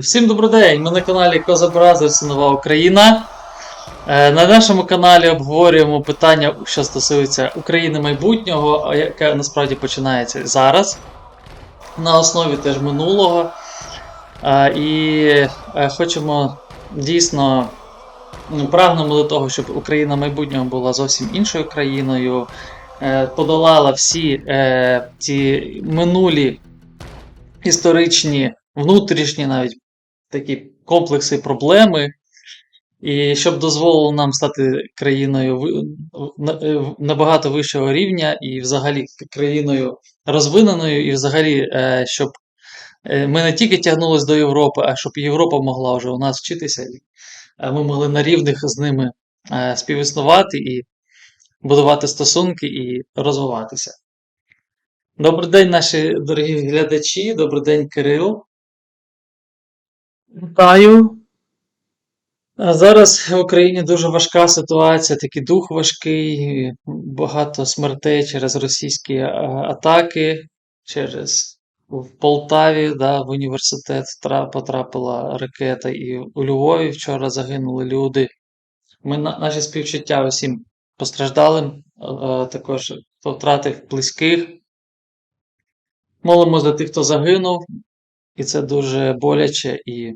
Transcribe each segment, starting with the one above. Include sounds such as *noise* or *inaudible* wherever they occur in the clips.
Всім добрий день! Ми на каналі Коза Brothers Нова Україна. Е, На нашому каналі обговорюємо питання, що стосуються України майбутнього, яке насправді починається зараз. На основі теж минулого. Е, І е, хочемо дійсно ну, прагнемо до того, щоб Україна майбутнього була зовсім іншою країною, подолала всі ті минулі історичні, внутрішні навіть такі комплекси проблеми, і щоб дозволило нам стати країною е, набагато вищого рівня, і взагалі країною розвиненою, і взагалі, е, щоб е, ми не тільки тягнулись до Європи, а щоб Європа могла вже у нас вчитися, і ми могли на рівних з ними співіснувати і будувати стосунки і розвиватися. Добрий день, наші дорогі глядачі, добрий день, Кирил. Вітаю. Зараз в Україні дуже важка ситуація, такий дух важкий, багато смертей через російські е, атаки, через в Полтаві, да, в університет потрапила ракета, і у Львові вчора загинули люди. Ми на- наші співчуття усім постраждалим, е, е, також хто втратив близьких. Молимо за тих, хто загинув, і це дуже боляче. І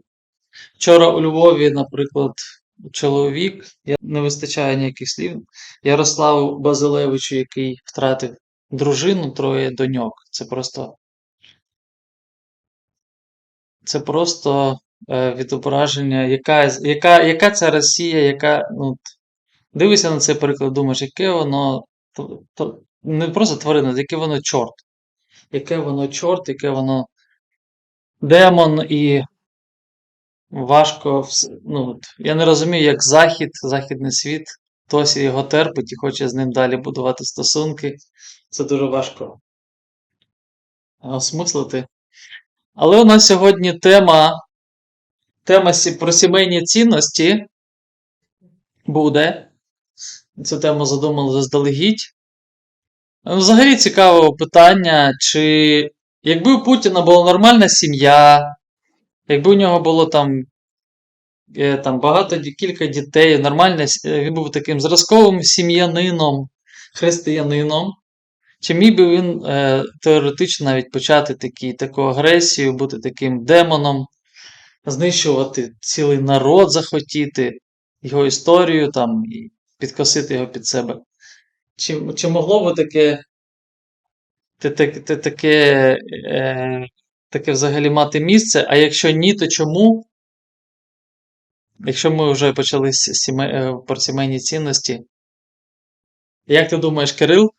Вчора у Львові, наприклад, чоловік, я не вистачає ніяких слів, Ярославу Базилевичу, який втратив дружину, троє доньок. Це просто, це просто е, відображення, яка, яка, яка ця Росія, яка, ну, дивишся на цей приклад, думаєш, яке воно, то- то- не просто тварина, яке воно чорт. Яке воно чорт, яке воно демон і Важко, ну, я не розумію, як Захід, західний світ, досі його терпить і хоче з ним далі будувати стосунки. Це дуже важко осмислити. Але у нас сьогодні тема, тема про сімейні цінності буде. Цю тему задумали заздалегідь. Ну, Взагалі цікаве питання, чи якби у Путіна була нормальна сім'я, якби у нього було там е, там багато кілька дітей, нормальне, с- е, він був таким зразковим сім'янином, християнином. Чи міг би він е, теоретично навіть почати такі, таку агресію, бути таким демоном, знищувати цілий народ, захотіти, його історію там, і підкосити його під себе? Чи, чи могло би таке, те- таке, е, таке взагалі мати місце? А якщо ні, то чому? Якщо ми вже почали з сіме... е, про сімейні цінності, як ти думаєш, Кирил?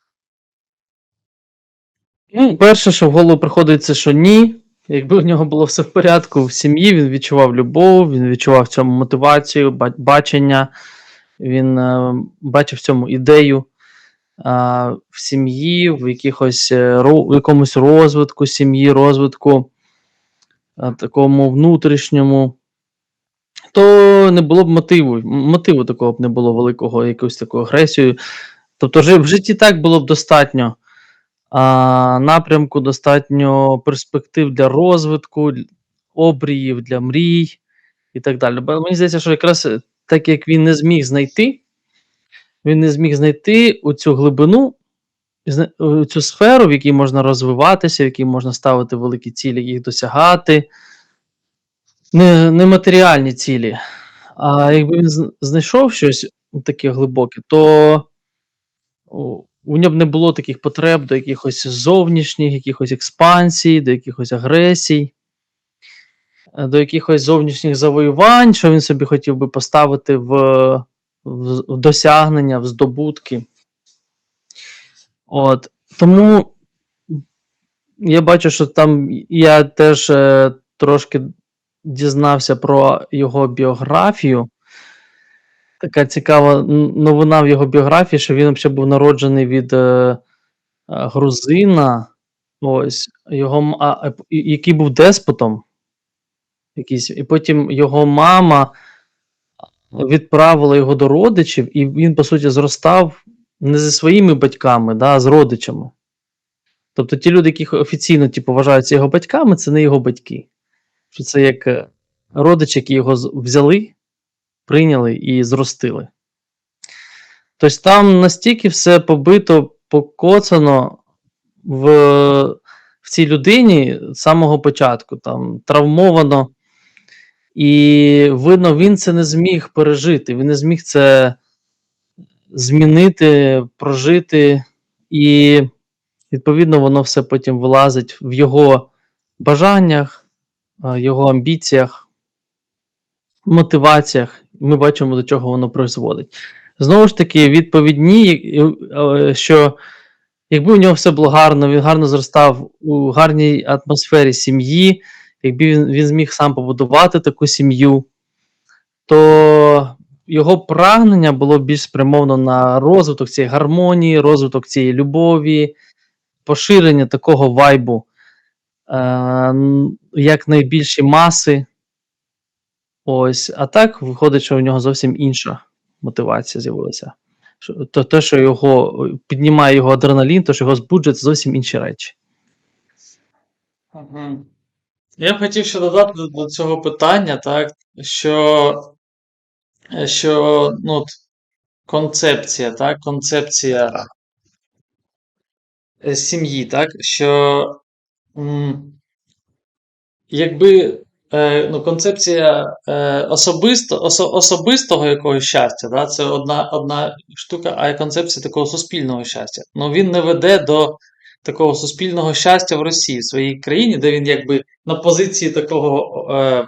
Ну, перше, що в голову приходить, це що ні. Якби в нього було все в порядку в сім'ї, він відчував любов, він відчував в цьому мотивацію, бачення, він е, бачив цьому ідею в сім'ї, в якихось е, в якомусь розвитку сім'ї, розвитку такому внутрішньому, то не було б мотиву. Мотиву такого б не було великого, якоюсь такою агресією. Тобто, в житті так було б достатньо а, напрямку, достатньо перспектив для розвитку, обріїв для мрій і так далі. Бо мені здається, що якраз е, так як він не зміг знайти, він не зміг знайти у цю глибину, цю сферу, в якій можна розвиватися, в якій можна ставити великі цілі, їх досягати. Не, не матеріальні цілі. А якби він знайшов щось таке глибоке, то у нього б не було таких потреб до якихось зовнішніх, якихось експансій, до якихось агресій, до якихось зовнішніх завоювань, що він собі хотів би поставити в, в, досягнення, в здобутки. От. Тому я бачу, що там я теж е, трошки дізнався про його біографію. Така цікава новина в його біографії, що він взагалі був народжений від е, е, грузина. Ось його а, і- який був деспотом. Якийсь, і потім його мама відправила його до родичів, і він, по суті, зростав не зі своїми батьками, да, а з родичами. Тобто ті люди, які офіційно типу, вважаються його батьками, це не його батьки. Що це як е, родичі, які його взяли, прийняли і зростили. Тобто там настільки все побито, покоцано в, в цій людині з самого початку, там травмовано. І видно, він це не зміг пережити, він не зміг це змінити, прожити, і відповідно воно все потім вилазить в його бажаннях, е, його амбіціях, мотиваціях. Ми бачимо, до чого воно призводить. Знову ж таки, відповідні, е, що якби у нього все було гарно, він гарно зростав у гарній атмосфері сім'ї, якби він, він зміг сам побудувати таку сім'ю, то його прагнення було більш спрямовано на розвиток цієї гармонії, розвиток цієї любові, поширення такого вайбу е, як найбільші маси. Ось, а так виходить, що у нього зовсім інша мотивація з'явилася. То те, що його піднімає його адреналін, то що його збуджує, це зовсім інші речі. Мгм. Я б хотів ще додати до, до цього питання, так, що, що ну, от, концепція, так, концепція е, сім'ї, так, що м, якби е, ну, концепція е, особисто, осо, особистого якогось щастя, да, це одна, одна штука, а концепція такого суспільного щастя. Ну, він не веде до такого суспільного щастя в Росії, в своїй країні, де він якби на позиції такого е,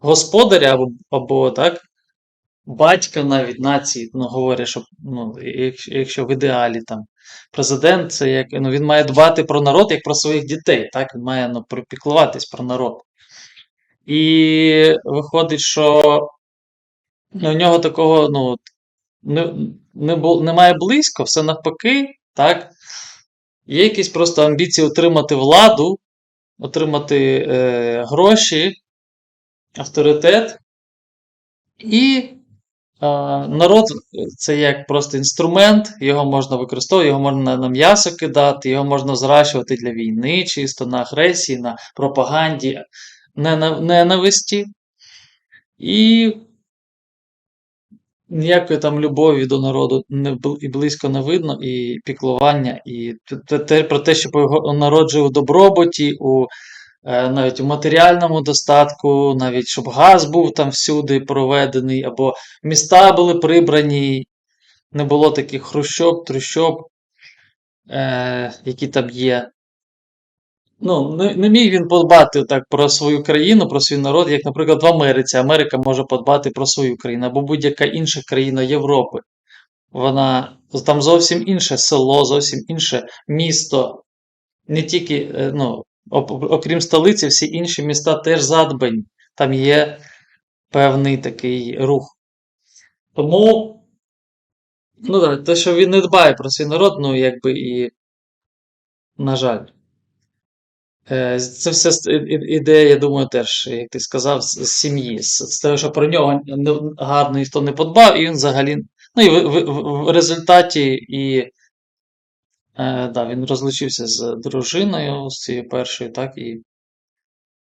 господаря або, або так, батька навіть нації, ну, говорять, що ну, якщо, якщо в ідеалі там президент, це як ну, він має дбати про народ як про своїх дітей, так? Він має ну, піклуватись про народ. І виходить, що ну, у нього такого ну, не, не, немає близько, все навпаки, так? Є якісь просто амбіції отримати владу, отримати е, гроші, авторитет. І е, народ це як просто інструмент, його можна використовувати, його можна на, м'ясо кидати, його можна зращувати для війни, чисто на агресії, на пропаганді, нена- ненависті. І ніякої там любові до народу не і близько не видно, і піклування, і те, те- про те, щоб його народ у добробуті, у, е, навіть у матеріальному достатку, навіть щоб газ був там всюди проведений, або міста були прибрані, не було таких хрущоб, трущоб, е, які там є. Ну, не, не міг він подбати так про свою країну, про свій народ, як, наприклад, в Америці. Америка може подбати про свою країну, або будь-яка інша країна Європи. Вона там зовсім інше село, зовсім інше місто. Не тільки, е, ну, окрім столиці, всі інші міста теж задбані. Там є певний такий рух. Тому, ну те, що він не дбає про свій народ, ну, якби і, на жаль. Е, Це все с- і- і- ідея, я думаю, теж, як ти сказав, з сім'ї. З, того, що про нього гарно ніхто не подбав, і він взагалі. Ну і в, в, в- результаті і е, да, він розлучився з дружиною, з цією першою, так, і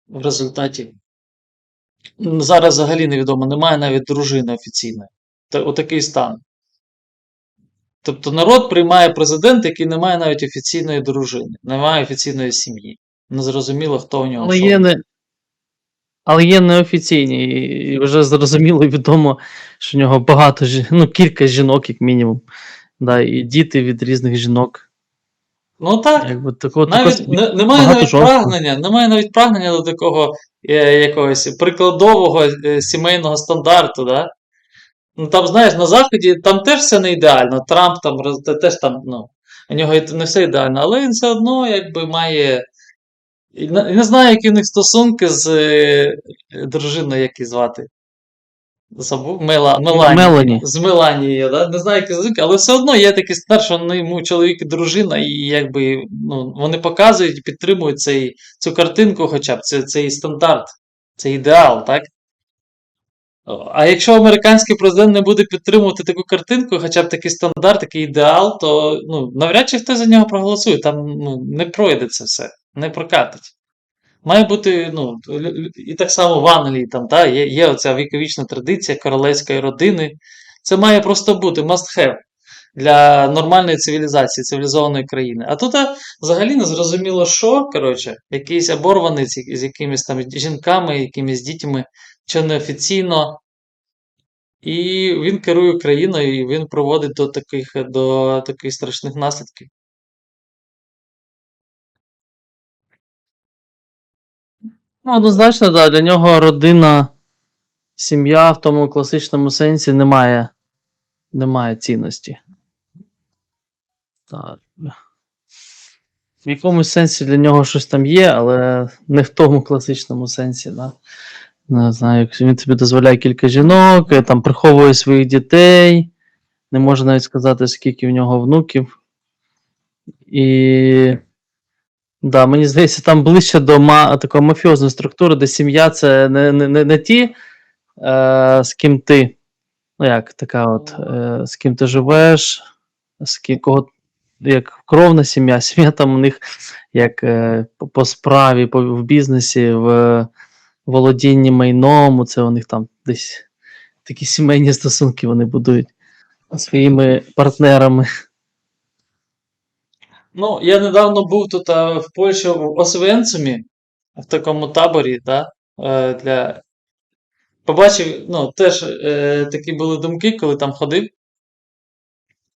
в результаті. Зараз взагалі невідомо, немає навіть дружини офіційної. Та, отакий стан. Тобто народ приймає президента, який не має навіть офіційної дружини, не має офіційної сім'ї. Незрозуміло, хто у нього. Але є, не, але є неофіційні, і вже зрозуміло і відомо, що в нього багато ну, кілька жінок, як мінімум. Да, і діти від різних жінок. Ну так. Якби такого, Навіть такого не, немає навіть жорстко. прагнення, немає навіть прагнення до такого е, якогось прикладового е, сімейного стандарту, да? Ну там, знаєш, на Заході там теж все не ідеально. Трамп там теж там, ну, у нього не все ідеально, але він все одно якби має. І не, не знаю, які в них стосунки з е, дружиною, як її звати. Забув Мела, Мелані. Мелані. З Меланією, да? не знаю, які стосунки, але все одно є такий стандарт, що ну, йому чоловік і дружина, і якби ну, вони показують і підтримують цей, цю картинку, хоча б це, цей стандарт, цей ідеал, так? А якщо американський президент не буде підтримувати таку картинку, хоча б такий стандарт, такий ідеал, то ну, навряд чи хтось за нього проголосує. Там ну, не пройде це все, не прокатить. Має бути, ну, і так само в Англії там, та, є, є оця віковічна традиція королевської родини. Це має просто бути must have для нормальної цивілізації, цивілізованої країни. А тут взагалі не зрозуміло, що, коротше, якийсь оборванець з якимись там жінками, якимись дітьми, що неофіційно. І він керує країною, і він проводить до таких, до таких страшних наслідків. Ну, однозначно, да, для нього родина, сім'я в тому класичному сенсі не має, не має цінності. Так. В якомусь сенсі для нього щось там є, але не в тому класичному сенсі. Да. Не знаю, як він тобі дозволяє кілька жінок, е, там приховує своїх дітей, не може навіть сказати, скільки в нього внуків. І Да, мені здається, там ближче до ма- такої мафіозної структури, де сім'я це не, не, не, не ті, е, з ким ти, ну як, така от, е, з ким ти живеш, з ким, кого, як кровна сім'я, *laughs* сім'я там у них як е, по, справі, по, в бізнесі, в володінні майном, це у них там десь такі сімейні стосунки вони будують своїми партнерами. Ну, я недавно був тут а, в Польщі в Освенцумі, в такому таборі, да, е, для... Побачив, ну, теж е, такі були думки, коли там ходив.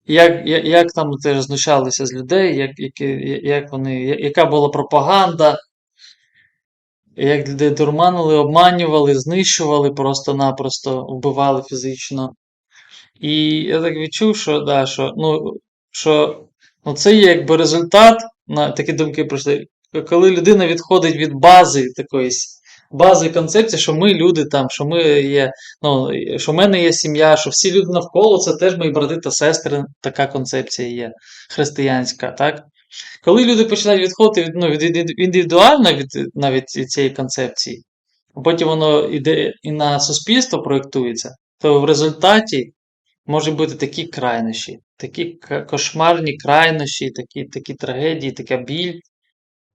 Як, як, як там теж знущалися з людей, як, які, як вони, яка була пропаганда, як людей дурманили, обманювали, знищували просто-напросто, вбивали фізично. І я так відчув, що, да, що, ну, що ну, це є якби результат, на такі думки прийшли, коли людина відходить від бази такої бази концепції, що ми люди там, що ми є, ну, що в мене є сім'я, що всі люди навколо це теж мої брати та сестри, така концепція є християнська, так? Коли люди починають відходити від, ну, від від- індивідуально від навіть від цієї концепції, потім воно йде і на суспільство проєктується, то в результаті можуть бути такі крайнощі, такі кошмарні крайнощі, такі, такі трагедії, така біль,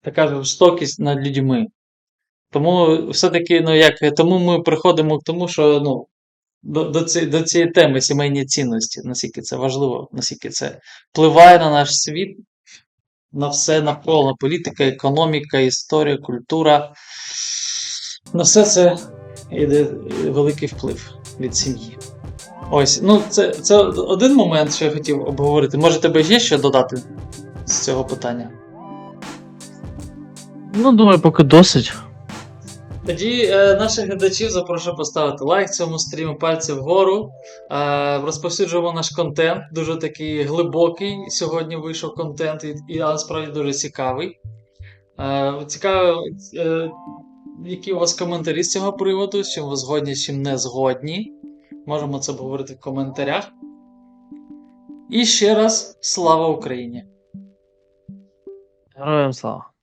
така жорстокість над людьми. Тому все-таки, ну як, тому ми приходимо к тому, що ну, до, до, ці, до цієї теми сімейні цінності, наскільки це важливо, наскільки це впливає на наш світ, на все навколо, на політика, економіка, історія, культура. На все це йде великий вплив від сім'ї. Ось, ну це, це один момент, що я хотів обговорити. Може, тебе є що додати з цього питання? Ну, думаю, поки досить. Тоді е, наших глядачів запрошую поставити лайк цьому стріму, пальці вгору. Е, розповсюджуємо наш контент, дуже такий глибокий. Сьогодні вийшов контент, і, і насправді дуже цікавий. Е, цікаво, е, які у вас коментарі з цього приводу, з чим ви згодні, з чим не згодні. Можемо це обговорити в коментарях. І ще раз слава Україні! Героям слава!